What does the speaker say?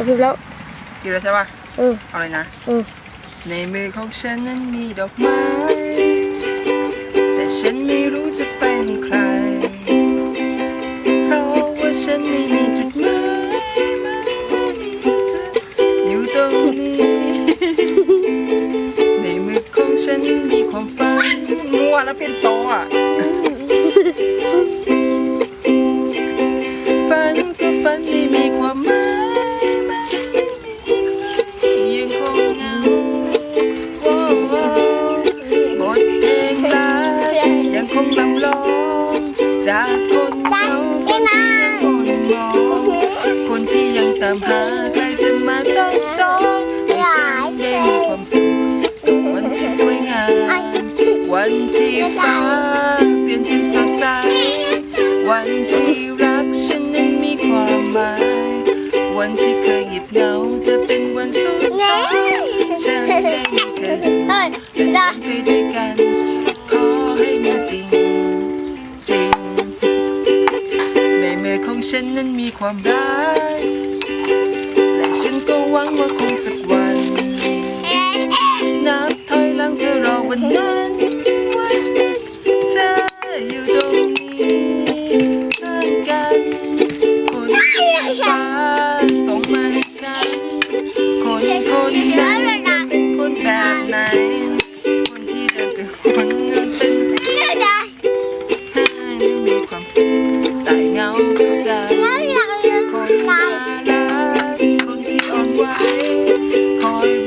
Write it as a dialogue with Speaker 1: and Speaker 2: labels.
Speaker 1: ระพริบแล้ว
Speaker 2: ดีแล้วใช่ป่ะ
Speaker 1: เออ
Speaker 2: เอาเลยนะ
Speaker 1: เออ
Speaker 2: ในมือของฉันนั้นมีดอกไม้ แต่ฉันไม่รู้จะไปให้ใคร เพราะว่าฉันไม่มีจุดหมายมันไม่มีเธออยู่ตรงนี้ ในมือของฉันมีความฝันมัวแล้วเป็นโตอะามหาใครจะมาจ้องจองให้ฉันได้มีความสุขวันที่สวยงาม วันที่ฟ้าเปลี่ยนเป็นสดใส วันที่รักฉันนั้นมีความหมาย วันที่เคยเงียบเหงาจะเป็นวันสุดท้ายฉันได้มีเธอเฮ้ยและดาเดินไปด้วยกัน ขอให้มีจริง จริง ในมือของฉันนั้นมีความรัก และฉันก็หวังว่าคงสักวัน นับถอยหลังเพื่อรอวันนั้นว่าเธอยู่ตรงนี้ข้างกันคนฟ้าส่งมาให้ฉัน คนคนนั้นจะเป็นคนแบบไหน คนที่เดินไปหงเงินเป็
Speaker 3: น
Speaker 2: ให้มีความสุข time.